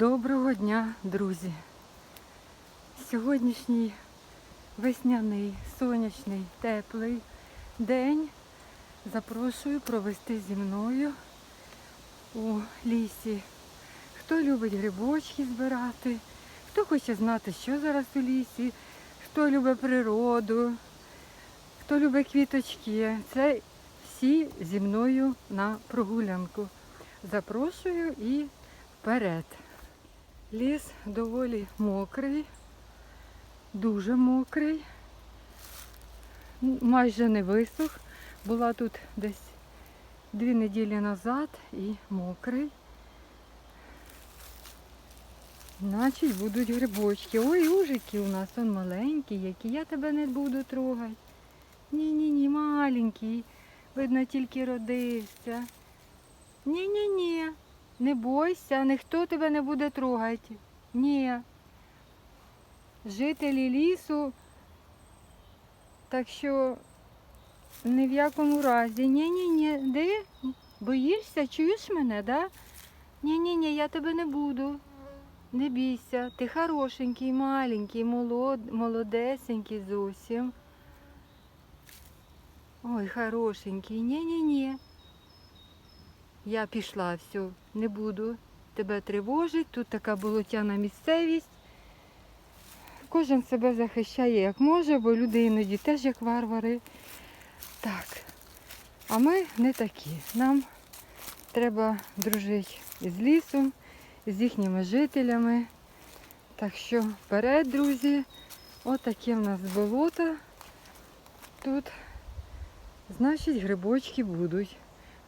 Доброго дня, друзі! Сьогоднішній весняний, сонячний, теплий день запрошую провести зі мною у лісі. Хто любить грибочки збирати, хто хоче знати, що зараз у лісі, хто любить природу, хто любить квіточки. Це всі зі мною на прогулянку. Запрошую і вперед. Ліс доволі мокрий, дуже мокрий, майже не висох. Була тут десь дві неділі назад і мокрий. Значить будуть грибочки. Ой, ужики у нас он маленькі, які я тебе не буду трогати. Ні-ні-ні, маленький. Видно, тільки родився. Ні-ні-ні. Не бойся, ніхто тебе не буде трогати. Ні. Жителі лісу. Так що ні в якому разі. Ні-ні-ні. Де? Боїшся? Чуєш мене, да? Ні-ні-ні, я тебе не буду. Не бійся. Ти хорошенький, маленький, молод, молодесенький зовсім. Ой, хорошенький. Ні-ні-ні. Я пішла, все, не буду тебе тривожити. Тут така болотяна місцевість. Кожен себе захищає як може, бо люди іноді теж як варвари. Так. А ми не такі. Нам треба дружити із лісом, з їхніми жителями. Так що вперед, друзі, отаке в нас болото. Тут, значить, грибочки будуть.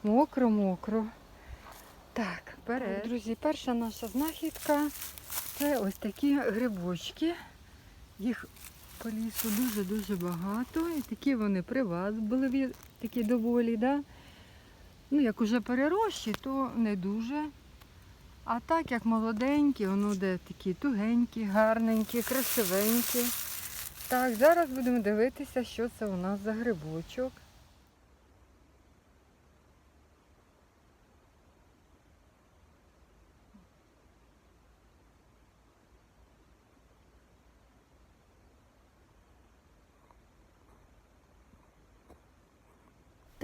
Мокро-мокро. Так, вперед. Друзі, перша наша знахідка це ось такі грибочки. Їх по лісу дуже-дуже багато. І такі вони при вас були такі доволі, да? Ну, як уже перерощі, то не дуже. А так, як молоденькі, воно де такі тугенькі, гарненькі, красивенькі. Так, зараз будемо дивитися, що це у нас за грибочок.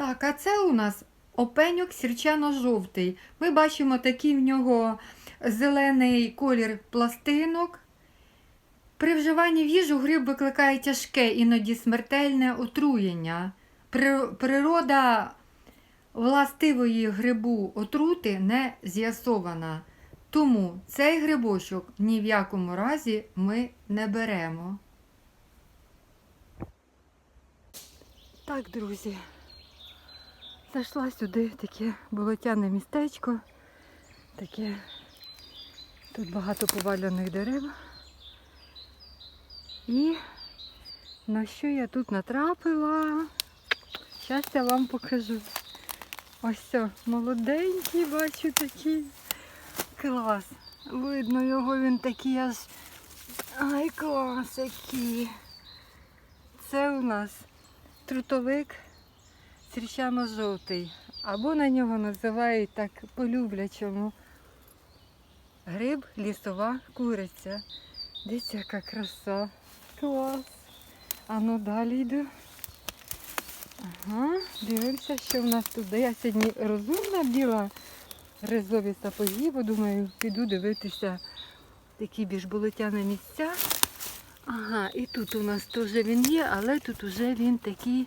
Так, а це у нас опеньок сірчано-жовтий. Ми бачимо такий в нього зелений колір пластинок. При вживанні їжу гриб викликає тяжке, іноді смертельне отруєння. Природа властивої грибу отрути не з'ясована. Тому цей грибочок ні в якому разі ми не беремо. Так, друзі, зайшла сюди таке болотяне містечко. Таке тут багато повалених дерев. І на що я тут натрапила? Зараз я вам покажу. Ось все, молоденький, бачу такий. Клас. Видно його, він такий аж. Ай, клас який. Це у нас трутовик срічано-жовтий. Або на нього називають так по-люблячому. Гриб лісова куриця. Дивіться, яка краса. Клас. А ну далі йду. Ага, дивимося, що в нас тут. Я сьогодні розумна біла ризові сапоги, бо думаю, піду дивитися такі більш болотяні місця. Ага, і тут у нас теж він є, але тут уже він такий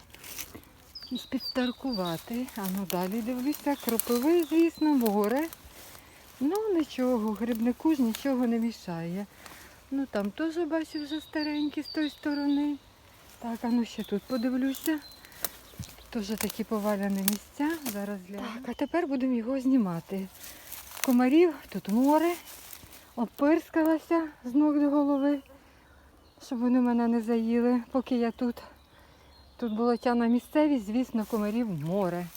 якийсь підстаркуватий. А ну далі дивлюся, кропивий, звісно, море. Ну нічого, грибнику ж нічого не мішає. Ну там теж бачу вже старенькі з тої сторони. Так, а ну ще тут подивлюся. Теж такі поваляні місця. Зараз гляну. Так, а тепер будемо його знімати. Комарів, тут море. Опирскалася з ног до голови, щоб вони мене не заїли, поки я тут. Тут болотяна місцевість, звісно, комарів море.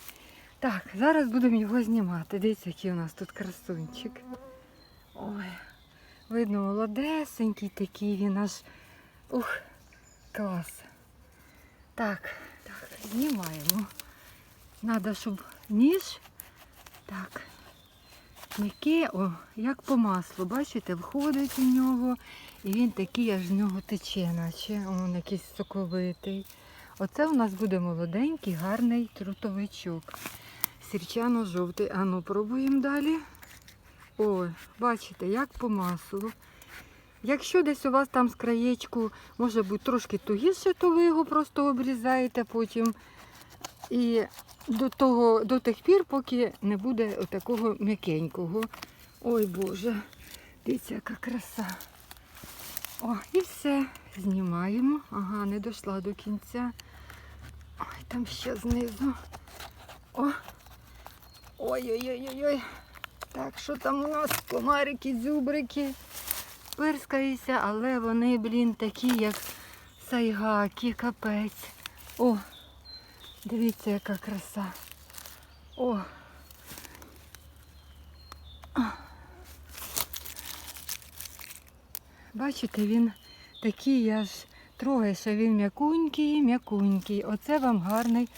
Так, зараз будемо його знімати. Дивіться, який у нас тут красунчик. Ой, видно, молодесенький такий він аж. Ух, клас. Так, так, знімаємо. Надо, щоб ніж. Так. М'яке, о, як по маслу, бачите, входить у нього, і він такий аж з нього тече, наче он якийсь соковитий. Оце у нас буде молоденький, гарний трутовичок. Сірчано-жовтий. А ну, пробуємо далі. Ой, бачите, як по маслу. Якщо десь у вас там з краєчку може бути трошки тугіше, то ви його просто обрізаєте потім. І до того, до тих пір, поки не буде такого м'якенького. Ой Боже, дивіться, яка краса. О, і все. Знімаємо. Ага, не дійшла до кінця. Ой, там ще знизу. О. Ой-ой-ой-ой. Так, що там у нас? Комарики, зюбрики. Пирскаються, але вони, блін, такі, як сайгаки, капець. О, дивіться, яка краса. О. Бачите, він такий аж трогаєш, а він м'якунький, м'якунький. Оце вам гарний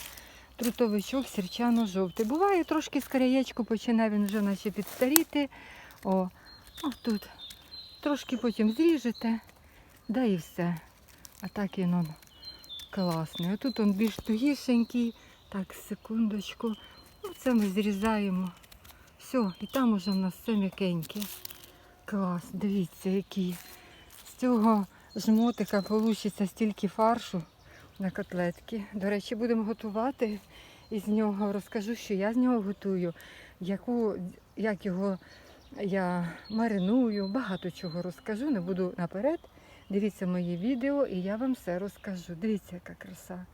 трутовичок сірчано-жовтий. Буває трошки з краєчку починає він вже наче підстаріти. О, о тут. Трошки потім зріжете, да і все. А так він он класний. А тут он більш тугішенький. Так, секундочку. Ну, це ми зрізаємо. Все, і там уже в нас все м'якеньке. Клас, дивіться, який. З цього жмотика вийде стільки фаршу на котлетки. До речі, будемо готувати із нього. Розкажу, що я з нього готую, яку, як його я мариную, багато чого розкажу, не буду наперед. Дивіться мої відео і я вам все розкажу. Дивіться, яка краса.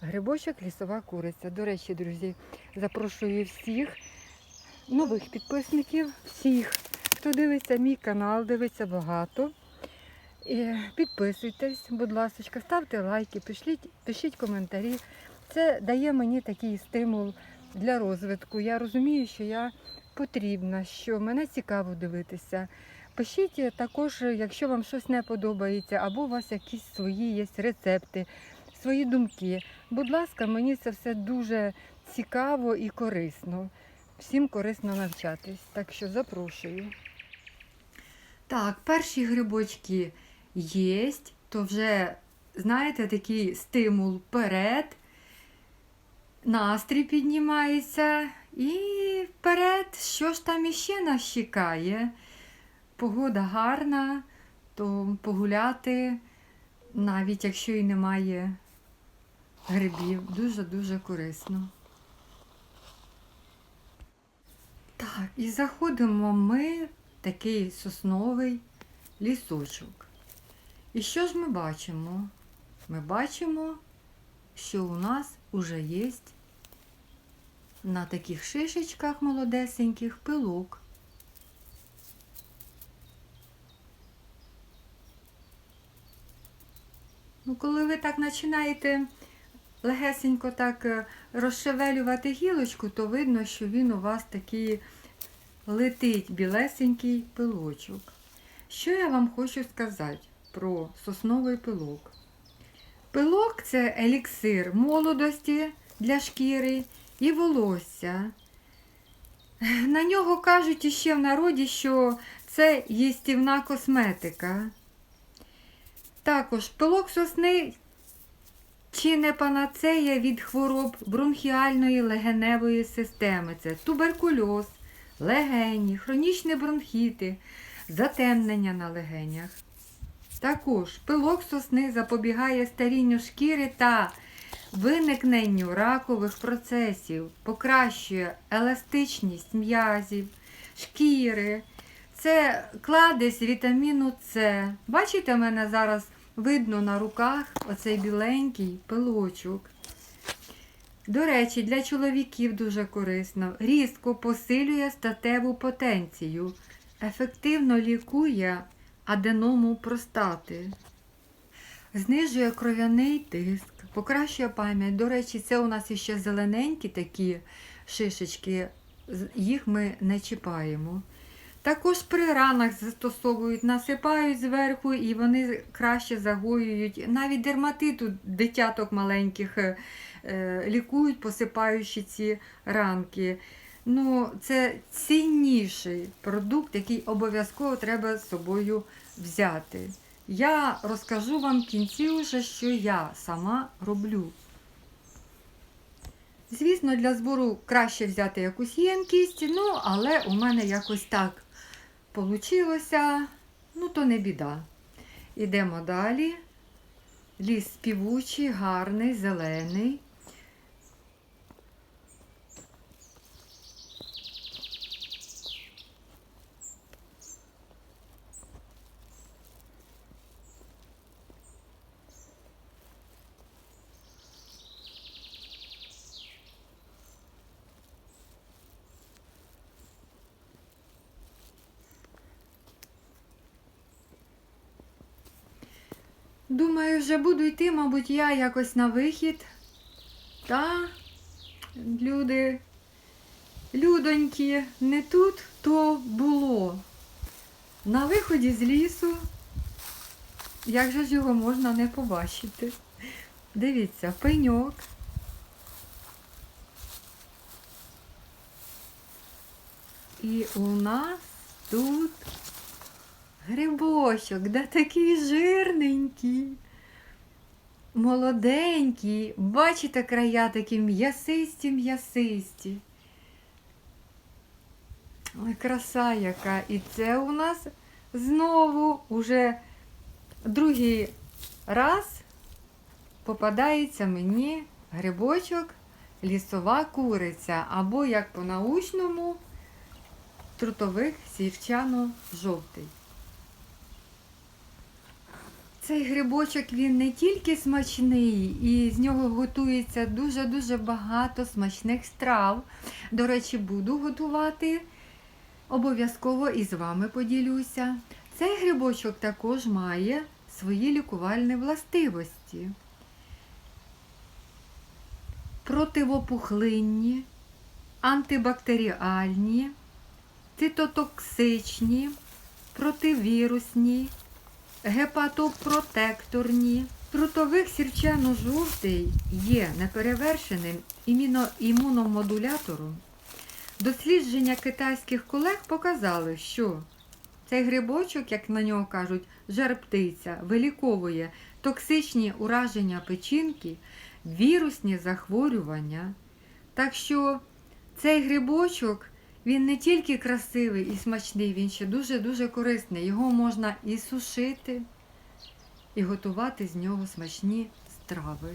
Грибочок лісова куриця. До речі, друзі, запрошую всіх нових підписників, всіх, хто дивиться мій канал, дивиться багато. Підписуйтесь, будь ласка, ставте лайки, пишіть, пишіть коментарі. Це дає мені такий стимул для розвитку. Я розумію, що я потрібна, що мене цікаво дивитися. Пишіть також, якщо вам щось не подобається, або у вас якісь свої є рецепти, свої думки. Будь ласка, мені це все дуже цікаво і корисно. Всім корисно навчатись. Так що запрошую. Так, перші грибочки є, то вже, знаєте, такий стимул вперед, настрій піднімається і вперед, що ж там іще нас чекає. Погода гарна, то погуляти, навіть якщо і немає грибів, дуже-дуже корисно. Так, і заходимо ми в такий сосновий лісочок. І що ж ми бачимо? Ми бачимо, що у нас вже є на таких шишечках молодесеньких пилок. Ну, коли ви так починаєте легесенько так е, розшевелювати гілочку, то видно, що він у вас такий летить білесенький пилочок. Що я вам хочу сказати про сосновий пилок? Пилок це еліксир молодості для шкіри і волосся. На нього кажуть іще в народі, що це їстівна косметика. Також пилок сосни чи не панацея від хвороб бронхіальної легеневої системи. Це туберкульоз, легені, хронічні бронхіти, затемнення на легенях. Також пилок сосни запобігає старінню шкіри та виникненню ракових процесів, покращує еластичність м'язів, шкіри. Це кладезь вітаміну С. Бачите, мене зараз видно на руках оцей біленький пилочок. До речі, для чоловіків дуже корисно. Різко посилює статеву потенцію, ефективно лікує аденому простати, знижує кров'яний тиск, покращує пам'ять. До речі, це у нас іще зелененькі такі шишечки, їх ми не чіпаємо. Також при ранах застосовують, насипають зверху і вони краще загоюють. Навіть дерматиту дитяток маленьких е, лікують, посипаючи ці ранки. Ну, це цінніший продукт, який обов'язково треба з собою взяти. Я розкажу вам в кінці вже, що я сама роблю. Звісно, для збору краще взяти якусь ємкість, ну, але у мене якось так получилося, ну то не біда. Ідемо далі. Ліс співучий, гарний, зелений. Думаю, вже буду йти, мабуть, я якось на вихід. Та, люди, людоньки, не тут то було. На виході з лісу, як же ж його можна не побачити? Дивіться, пеньок. І у нас тут Грибочок, да такий жирненький, молоденький. Бачите, края такі м'ясисті, м'ясисті. Ой, краса яка. І це у нас знову уже другий раз попадається мені грибочок лісова куриця, або, як по-научному, трутовик сірчано-жовтий. Цей грибочок він не тільки смачний, і з нього готується дуже-дуже багато смачних страв. До речі, буду готувати. Обов'язково і з вами поділюся. Цей грибочок також має свої лікувальні властивості. Противопухлинні, антибактеріальні, цитотоксичні, противірусні гепатопротекторні. Трутовик сірчано-жовтий є неперевершеним імуномодулятором. Дослідження китайських колег показали, що цей грибочок, як на нього кажуть, жар-птиця, виліковує токсичні ураження печінки, вірусні захворювання. Так що цей грибочок він не тільки красивий і смачний, він ще дуже-дуже корисний. Його можна і сушити, і готувати з нього смачні страви.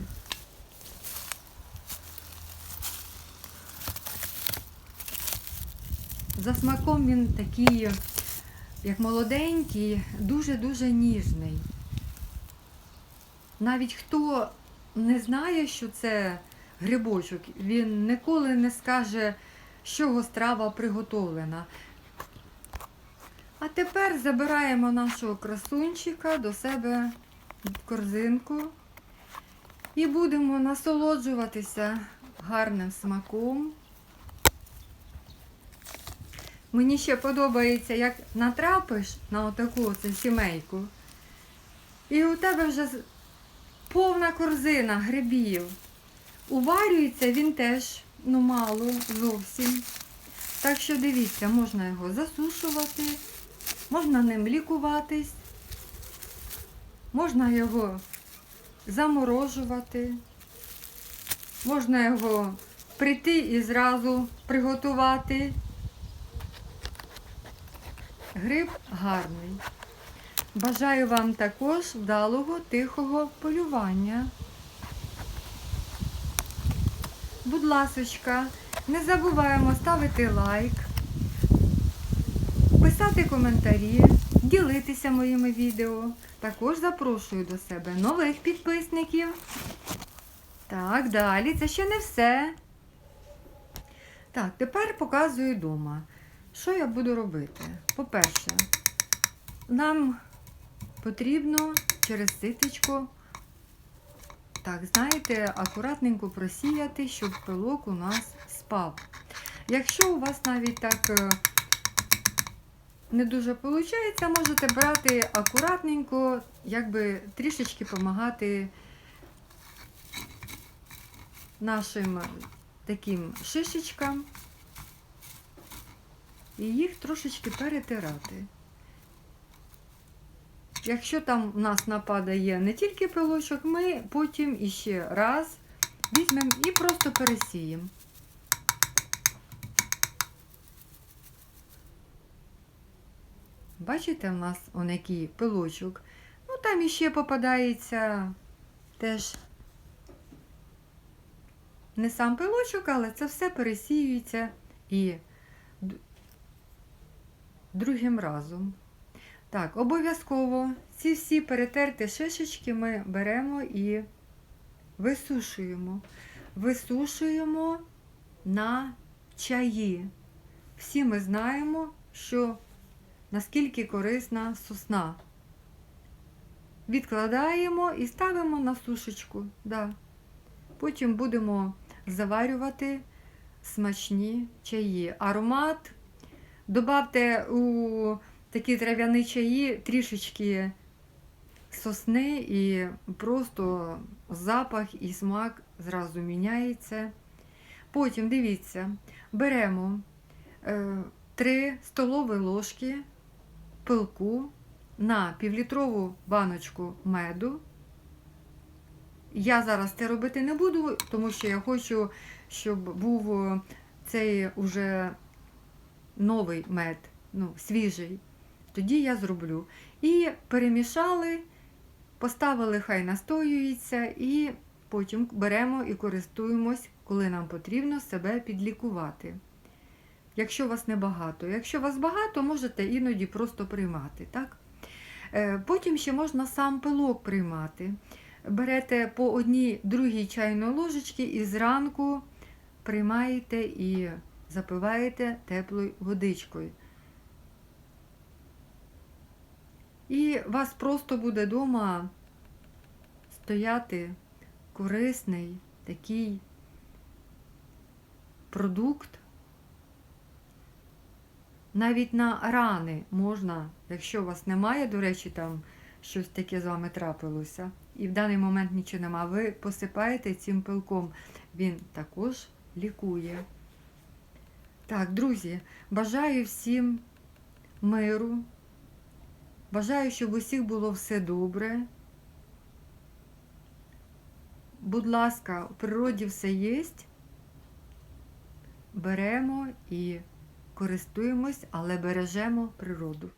За смаком він такий, як молоденький, дуже-дуже ніжний. Навіть хто не знає, що це грибочок, він ніколи не скаже, з чого страва приготовлена. А тепер забираємо нашого красунчика до себе в корзинку і будемо насолоджуватися гарним смаком. Мені ще подобається, як натрапиш на отаку оце сімейку, і у тебе вже повна корзина грибів. Уварюється він теж, ну мало зовсім. Так що дивіться, можна його засушувати, можна ним лікуватись, можна його заморожувати, можна його прийти і зразу приготувати. Гриб гарний. Бажаю вам також вдалого, тихого полювання. Будь ласочка, не забуваємо ставити лайк, писати коментарі, ділитися моїми відео. Також запрошую до себе нових підписників. Так, далі, це ще не все. Так, тепер показую вдома. Що я буду робити? По-перше, нам потрібно через ситечко, так, знаєте, акуратненько просіяти, щоб пилок у нас спав. Якщо у вас навіть так е, не дуже виходить, можете брати акуратненько, якби трішечки допомагати нашим таким шишечкам. і їх трошечки перетирати. Якщо там в нас нападає не тільки пилочок, ми потім іще раз візьмемо і просто пересіємо. Бачите, в нас он який пилочок. Ну там іще попадається теж не сам пилочок, але це все пересіюється і другим разом. Так, обов'язково ці всі перетерті шишечки ми беремо і висушуємо. Висушуємо на чаї. Всі ми знаємо, що наскільки корисна сосна. Відкладаємо і ставимо на сушечку. Да. Потім будемо заварювати смачні чаї. Аромат. Добавте у такі трав'яні чаї трішечки сосни і просто запах і смак зразу міняється. Потім дивіться, беремо е, 3 столові ложки пилку на півлітрову баночку меду. Я зараз це робити не буду, тому що я хочу, щоб був е, цей уже новий мед, ну, свіжий. Тоді я зроблю. І перемішали, поставили, хай настоюється, і потім беремо і користуємось, коли нам потрібно себе підлікувати. Якщо вас небагато. Якщо вас багато, можете іноді просто приймати. Так? Е, Потім ще можна сам пилок приймати. Берете по одній другій чайної ложечки і зранку приймаєте і запиваєте теплою водичкою. І у вас просто буде вдома стояти корисний такий продукт. Навіть на рани можна, якщо у вас немає, до речі, там щось таке з вами трапилося, і в даний момент нічого нема, ви посипаєте цим пилком. Він також лікує. Так, друзі, бажаю всім миру. Бажаю, щоб усіх було все добре. Будь ласка, у природі все є. Беремо і користуємось, але бережемо природу.